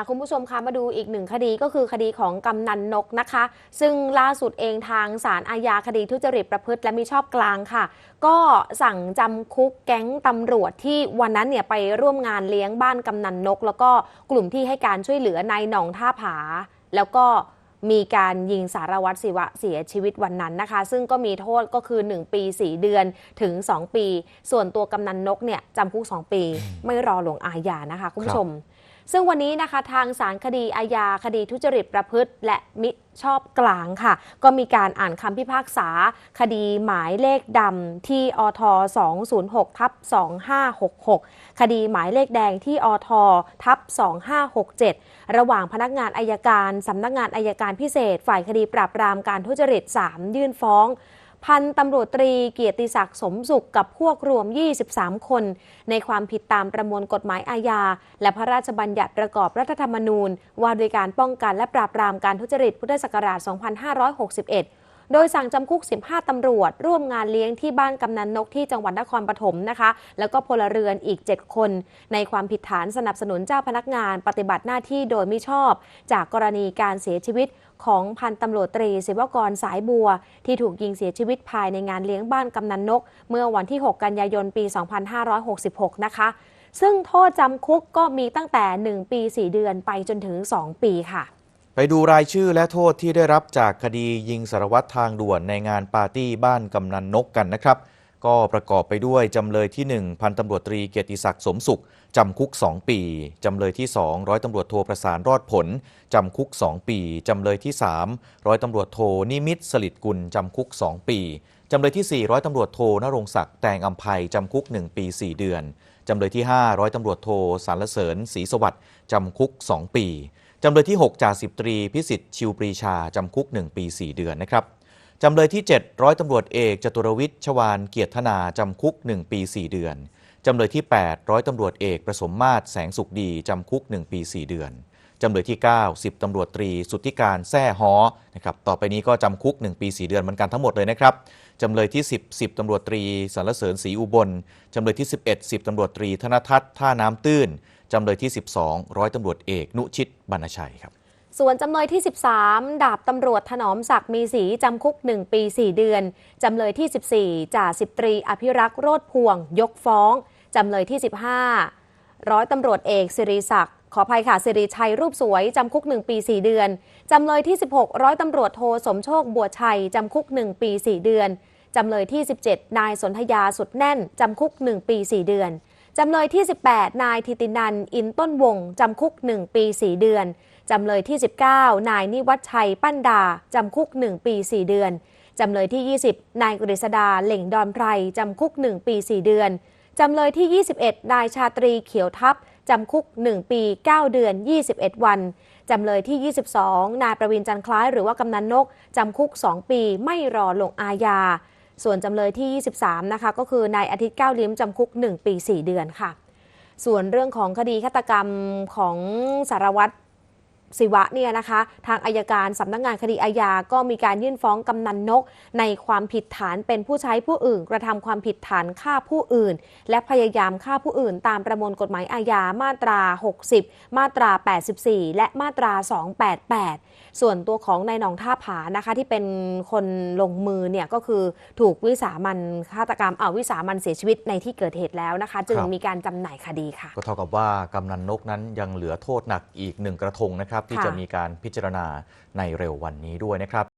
ค่ะคุณผู้ชมคะมาดูอีกหนึ่งคดีก็คือคดีของกำนันนกนะคะ ซึ่งล่าสุดเองทางศาลอาญาคดีทุจริตประพฤติและมิชอบกลางค่ะ ก็สั่งจำคุกแก๊งตำรวจที่วันนั้นเนี่ยไปร่วมงานเลี้ยงบ้านกำนันนก แล้วก็กลุ่มที่ให้การช่วยเหลือนายหน่องท่าผา แล้วก็มีการยิงสารวัตรศิวะเสียชีวิตวันนั้นนะคะ ซึ่งก็มีโทษก็คือ 1 ปี 4 เดือนถึง 2 ปี ส่วนตัวกำนันนกเนี่ยจำคุก 2 ปี ไม่รอลงอาญานะคะ คุณผู้ชม ซึ่งวันนี้นะคะทางศาลคดีอาญาคดีทุจริตประพฤติ และมิชอบกลางค่ะ ก็มีการอ่านคำพิพากษา คดีหมายเลขดำที่อท206ทับ2566 คดีหมายเลขแดงที่อททับ2567 ระหว่างพนักงานอายการสำนักงานอายการพิเศษ ฝ่ายคดีปราบปรามการทุจริต 3 ยื่นฟ้อง พันตำรวจตรีเกียรติศักดิ์สมสุขกับพวกรวม 23 คน ในความผิดตามประมวลกฎหมายอาญา และพระราชบัญญัติประกอบรัฐธรรมนูญ ว่าด้วยการป้องกันและปราบปรามการทุจริตพุทธศักราช 2561 โดยสั่งจำคุก 15 ตำรวจ ร่วมงานเลี้ยงที่บ้านกำนันนกที่จังหวัดนครปฐมนะคะ แล้วก็พลเรือนอีก 7 คน ในความผิดฐานสนับสนุนเจ้าพนักงานปฏิบัติหน้าที่โดยมิชอบ จากกรณีการเสียชีวิตของพันตำรวจตรีศิวกรสายบัว ที่ถูกยิงเสียชีวิตภายในงานเลี้ยงบ้านกำนันนก เมื่อวันที่ 6 กันยายนปี 2566 นะคะ ซึ่งโทษจำคุกก็มีตั้งแต่ 1 ปี 4 เดือนไปจนถึง 2 ปีค่ะ ไปดูรายชื่อและโทษที่ได้รับจากคดียิงสารวัตรทางด่วนในงานปาร์ตี้บ้านกำนันนกกันนะครับ ก็ประกอบไปด้วยจำเลยที่ 1 พันตำรวจตรีเกียรติศักดิ์สมสุข จำคุก 2 ปี จำเลยที่ 2 ร้อยตำรวจโทประสานรอดผล จำคุก 2 ปี จำเลยที่ 3 ร้อยตำรวจโทนิมิตสลิดกุล จำคุก 2 ปี จำเลยที่ 4 ร้อยตำรวจโทนรงศักดิ์แตงอัมภัยจำคุก 1 ปี 4 เดือน จำเลยที่ 5 ร้อยตำรวจโทสารเสริญศรีสวัสดิ์จำคุก 2 ปี จำเลยที่ 6จ่าสิบตรีพิสิทธิ์ชิวปรีชา จำคุก 1 ปี 4 เดือนนะครับจำเลยที่ 7 ร้อยตำรวจเอกจตุรวิทย์ชวานเกียรติธนา จำคุก 1 ปี 4 เดือน จำเลยที่ 8 ร้อยตำรวจเอกประสมมาตรแสงสุขดี จำคุก 1 ปี 4 เดือน จำเลยที่ 9 10ตำรวจตรี สุทธิการแซ่ฮอนะครับต่อไปนี้ก็จำคุก 1 ปี 4 เดือนเหมือนกันทั้งหมดเลยนะครับจำเลยที่ 10 10ตำรวจตรีสารเสริญศรีอุบลจำเลยที่ 11 10ตำรวจตรีธนทัศน์ท่าน้ำตื้น จำเลยที่ 12 ร้อยตำรวจเอกนุชิตบรรณชัยครับส่วนจำเลยที่ 13 ดาบตำรวจถนอมศักดิ์มีศรีจำคุก 1 ปี 4 เดือน จำเลยที่ 14 จ่าสิบตรีอภิรักษ์โรธพวง ยกฟ้อง จำเลยที่ 15 ร้อยตำรวจเอกสิริศักดิ์ขออภัยค่ะสิริชัยรูปสวย จำคุก 1 ปี 4 เดือน จำเลยที่ 16 ร้อยตำรวจโทสมโชคบัวชัย จำคุก 1 ปี 4 เดือน จำเลยที่ 17 นายสนธยาสุดแน่น จำคุก 1 ปี 4 เดือน จำเลยที่ 18 นายทิตินัน อินต้นวง จำคุก 1 ปี 4 เดือน จำเลยที่ 19 นายนิวัฒชัยปั้นดา จำคุก 1 ปี 4 เดือน จำเลยที่ 20 นายกฤษดาเหล่งดอนไพร จำคุก 1 ปี 4 เดือน จำเลยที่ 21 นายชาตรีเขียวทัพจำคุก 1 ปี 9 เดือน 21 วัน จำเลยที่ 22 นายประวินจันคล้ายหรือว่ากำนันนก จำคุก 2 ปีไม่รอลงอาญา ส่วนจำเลยที่ 23 นะคะ ก็คือนายอาทิตย์ก้าวลิ้มจำคุก 1 ปี 4 เดือนค่ะ ส่วนเรื่องของคดีฆาตกรรมของสารวัตร ศิวะเนี่ยนะคะทางอายการสำนักงานคดีอาญาก็มีการยื่นฟ้องกำนันนก ในความผิดฐานเป็นผู้ใช้ผู้อื่น กระทำความผิดฐานฆ่าผู้อื่น และพยายามฆ่าผู้อื่น ตามประมวลกฎหมายอาญามาตรา 60 มาตรา 84 และมาตรา 288 ส่วนตัวของนายหนองท่าผานะคะที่เป็นคนลงมือเนี่ยก็คือถูกวิสามันฆาตกรรมเอาววิสามันเสียชีวิตในที่เกิดเหตุแล้วนะคะ จึงครับมีการจำหน่ายคดีค่ะ ก็เท่ากับว่ากำนันนกนั้นยังเหลือโทษหนักอีกหนึ่งกระทงนะครับที่ค่ะจะมีการพิจารณาในเร็ววันนี้ด้วยนะครับ